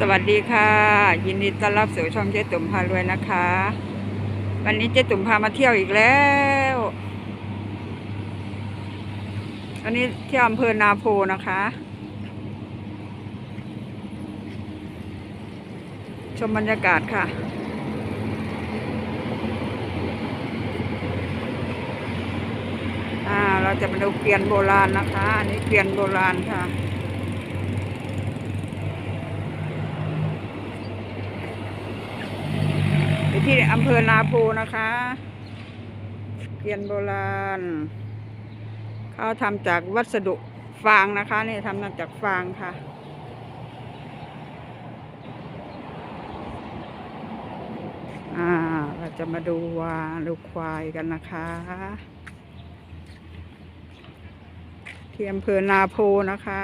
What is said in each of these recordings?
สวัสดีค่ะ ยินดีต้อนรับสู่ช่องเจ๊ตุ่มพารวยนะคะ วันนี้เจ๊ตุ่มพามาเที่ยวอีกแล้ววันนี้ที่อำเภอนาโพนะคะ ชมบรรยากาศค่ะอ่าเราจะมาดูเกวียนโบราณนะคะ อันนี้เกวียนโบราณค่ะ อยู่ที่อำเภอนาโพนะคะเกียนโบราณเขาทำจากวัสดุฟางนะคะนี่ทำมาจากฟางค่ะอ่าเราจะมาดูวาดูควายกันนะคะ ที่อำเภอนาโพนะคะ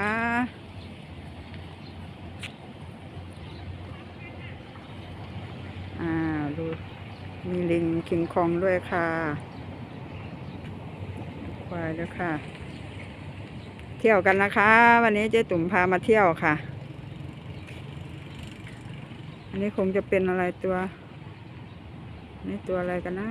อ่าดู มีลิงคิงคองด้วยค่ะ ควายด้วยค่ะ เที่ยวกันนะคะ วันนี้เจ๊ตุ่มพามาเที่ยวค่ะ อันนี้คงจะเป็นอะไรตัว นี่ตัวอะไรกันนะ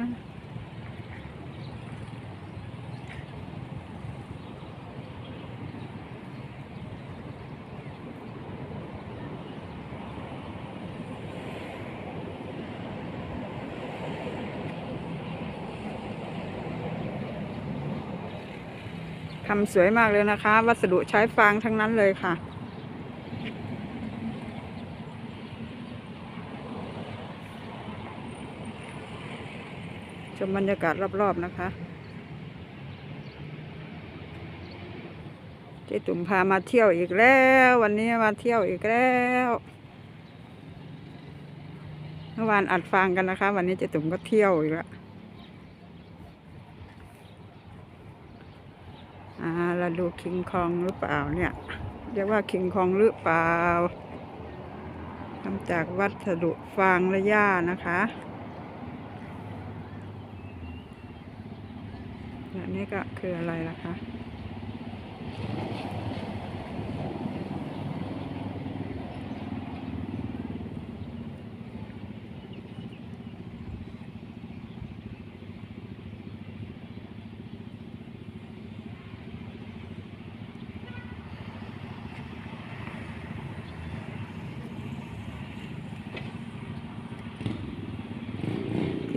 ทำสวยมากเลยนะคะ วัสดุใช้ฟางทั้งนั้นเลยค่ะ ชมบรรยากาศรอบๆนะคะเจ๊ตุ่มพามาเที่ยวอีกแล้ว วันนี้มาเที่ยวอีกแล้ว เมื่อวานอัดฟางกันนะคะ วันนี้เจ๊ตุ่มก็เที่ยวอีกแล้ว อ่า เราดูคิงคองหรือเปล่าเนี่ย เรียกว่าคิงคองหรือเปล่าทำจากวัสดุฟางและหญ้านะคะและนี่ก็คืออะไรล่ะคะ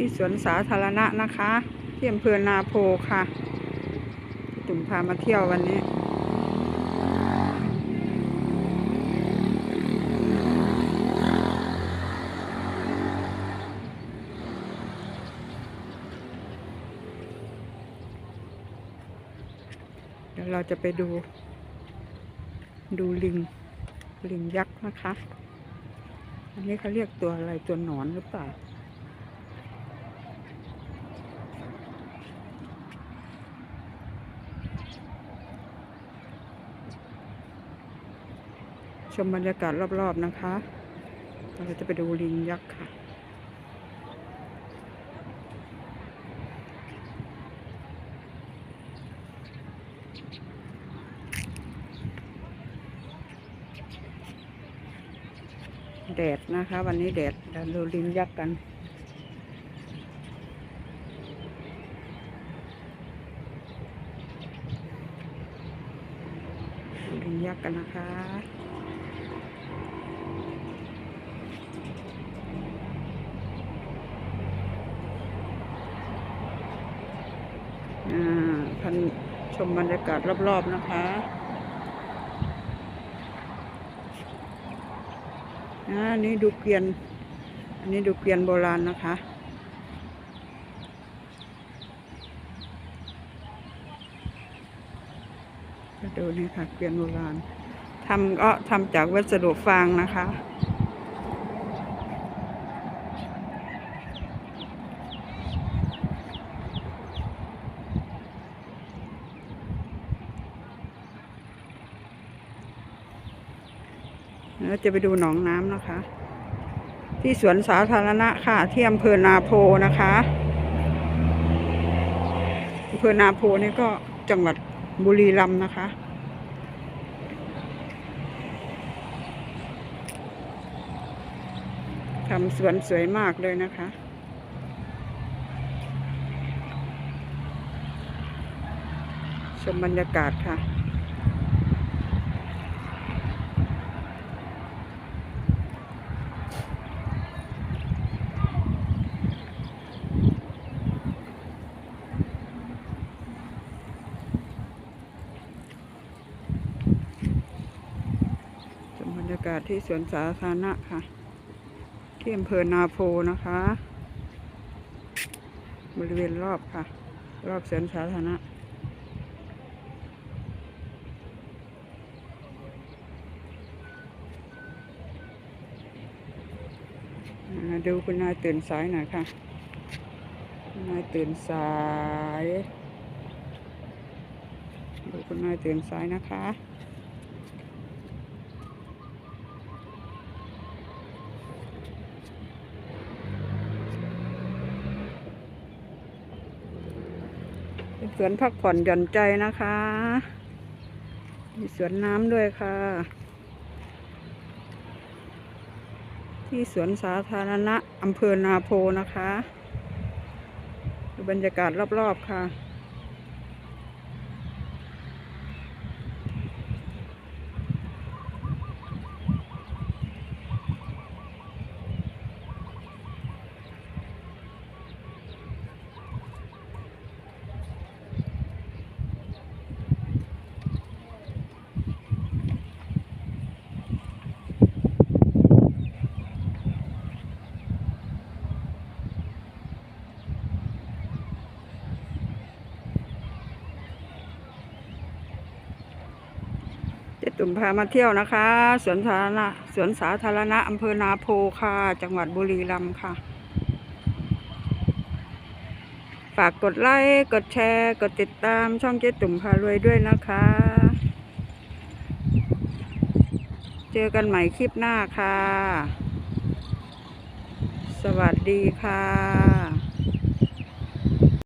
ที่สวนสาธารณะนะคะที่อำเภอนาโพค่ะที่ตุ่มพามาเที่ยววันนี้เดี๋ยวเราจะไปดู ดูลิง ลิงยักษ์นะคะ อันนี้เขาเรียกตัวอะไรตัวหนอนหรือเปล่า ชมบรรยากาศรอบๆนะคะเราจะไปดูลิงยักษ์ค่ะ แดดนะคะ วันนี้แดดเราดูลิงยักษ์กันลิงยักษ์กันนะคะ อ่านชมบรรยากาศรอบ ๆ นะคะอันนี้ดูเกวียน อันนี้ดูเกวียนโบราณนะคะ ดูนี่ค่ะเกวียนโบราณทำก็ทำจากวัสดุฟางนะคะ เราจะไปดูหนองน้ำนะคะ ที่สวนสาธารณะค่ะที่อำเภอนาโพนะคะอำเภอนาโพนี่ก็จังหวัดบุรีรัมย์นะคะ ทำสวนสวยมากเลยนะคะชมบรรยากาศค่ะ ชมบรรยากาศที่สวนสาธารณะค่ะ ที่อำเภอนาโพนะคะ บริเวณรอบค่ะ รอบสวนสาธารณะมาดูคุณนายตื่นสายหน่อยค่ะคุณนายตื่นสาย ดูคุณนายตื่นสายนะคะ เป็นสวนพักผ่อนหย่อนใจนะคะ มีสวนน้ำด้วยค่ะ ที่สวนสาธารณะอำเภอนาโพนะคะดูบรรยากาศรอบๆค่ะ ตุ่มพามาเที่ยวนะคะสวนสาธารณะสวนสาธารณะอำเภอนาโพค่ะ จังหวัดบุรีรัมย์ค่ะ ฝากกดไลค์กดแชร์ กดติดตามช่องเจ๊ตุ่มพารวยด้วยนะคะ เจอกันใหม่คลิปหน้าค่ะ สวัสดีค่ะ